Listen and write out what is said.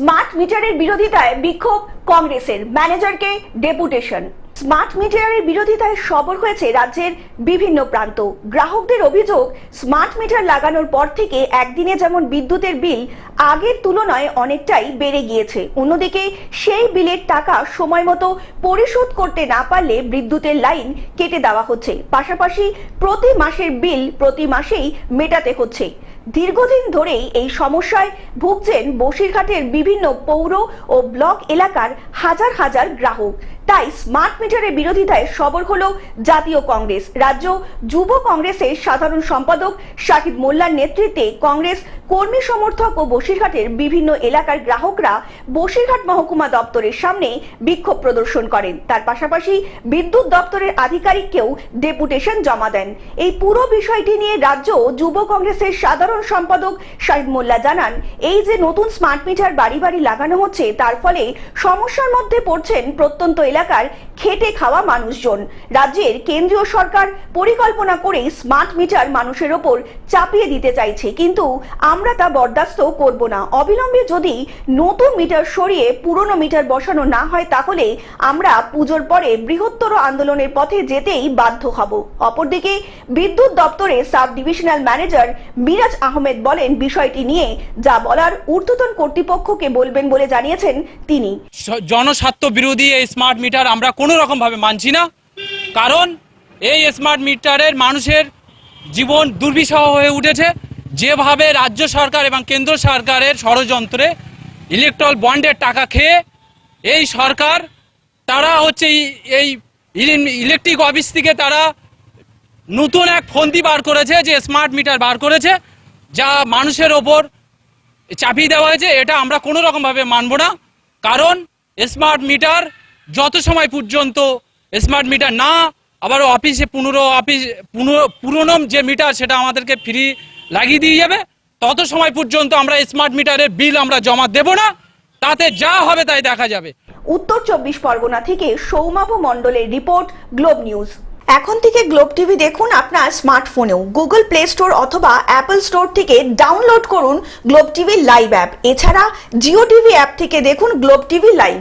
Smart মিটারের বিরোধিতায় বিক্ষোভ কংগ্রেসের। ম্যানেজারকে ডেপুটেশন। স্মার্ট মিটারের বিরোধিতায় সবর হয়েছে রাজ্যের বিভিন্ন প্রান্ত। গ্রাহকদের অভিযোগ, স্মার্ট মিটার লাগানোর পর থেকে একদিনে যেমন বিদ্যুতের বিল, আগের তুলনায় অনেকটাই বেড়ে গিয়েছে। অন্যদিকে সেই বিলের টাকা সময় মতো পরিশোধ করতে না পারলে বিদ্যুতের লাইন কেটে দেওয়া হচ্ছে। পাশাপাশি প্রতি মাসের বিল প্রতি মাসেই মেটাতে হচ্ছে। দীর্ঘদিন ধরেই এই সমস্যায় ভুগছেন বসিরঘাটের বিভিন্ন পৌর ও ব্লক এলাকার হাজার হাজার গ্রাহক। তাই স্মার্ট মিটারের বিরোধিতায় সবর হল জাতীয় কংগ্রেস। রাজ্য যুব কংগ্রেসের সাধারণ সম্পাদক শাহিদ মোল্লার নেতৃত্বে কংগ্রেস কর্মী সমর্থক ও বসিরহাটের বিভিন্ন এলাকার গ্রাহকরা বসিরহাট মহকুমা দপ্তরের সামনে বিক্ষোভ প্রদর্শন করেন। তার পাশাপাশি বিদ্যুৎ দপ্তরের আধিকারিককেও ডেপুটেশন জমা দেন। এই পুরো বিষয়টি নিয়ে রাজ্য যুব কংগ্রেসের সাধারণ সম্পাদক শাহিদ মোল্লা জানান, এই যে নতুন স্মার্ট মিটার বাড়ি বাড়ি লাগানো হচ্ছে, তার ফলে সমস্যার মধ্যে পড়ছেন প্রত্যন্ত এলাকার খেটে খাওয়া মানুষজন। রাজ্যের কেন্দ্রীয় সরকার পরিকল্পনা করেই স্মার্ট মিটার মানুষের ওপর চাপিয়ে দিতে চাইছে। কিন্তু আমরা তা বরদাস্ত করব না। অবিলম্বে যদি নতুন মিটার সরিয়ে পুরনো মিটার বসানো না হয়, তাহলে আমরা পুজোর পরে বৃহত্তর আন্দোলনের পথে যেতেই বাধ্য হব। অপরদিকে বিদ্যুৎ দপ্তরে sub divisional manager Miraj Ahmed বলেন, বিষয়টি নিয়ে যা বলার ঊর্ধ্বতন কর্তৃপক্ষকে বলবেন বলে জানিয়েছেন তিনি। জনস্বার্থ বিরোধী এই স্মার্ট আমরা কোনো রকমভাবে মানছি না। কারণ এই স্মার্ট মিটারের মানুষের জীবন দুর্বিষহ হয়ে উঠেছে। যেভাবে রাজ্য সরকার এবং কেন্দ্র সরকারের ষড়যন্ত্রে ইলেকট্রল বন্ডের টাকা খেয়ে এই সরকার, তারা হচ্ছে এই ইলেকট্রিক অফিস থেকে তারা নতুন এক ফন্দি বার করেছে, যে স্মার্ট মিটার বার করেছে, যা মানুষের ওপর চাপিয়ে দেওয়া হয়েছে। এটা আমরা কোনো রকমভাবে মানব না। কারণ স্মার্ট মিটার যত সময় পর্যন্ত স্মার্ট মিটার না আবার অফিসে পুনরো অফিস পুরনো যে মিটার সেটা আমাদেরকে ফ্রি লাগিয়ে দিয়ে যাবে, তত সময় পর্যন্ত আমরা স্মার্ট মিটারের বিল আমরা জমা দেব না, তাতে যা হবে তাই দেখা যাবে। উত্তর চব্বিশ পরগনা থেকে সৌমাভ মণ্ডলের রিপোর্ট গ্লোব নিউজ এখন থেকে গ্লোব টিভি দেখুন আপনার স্মার্টফোনেও গুগল প্লে স্টোর অথবা অ্যাপল স্টোর থেকে ডাউনলোড করুন গ্লোব টিভি লাইভ অ্যাপ এছাড়া জিও টিভি অ্যাপ থেকে দেখুন গ্লোব টিভি লাইভ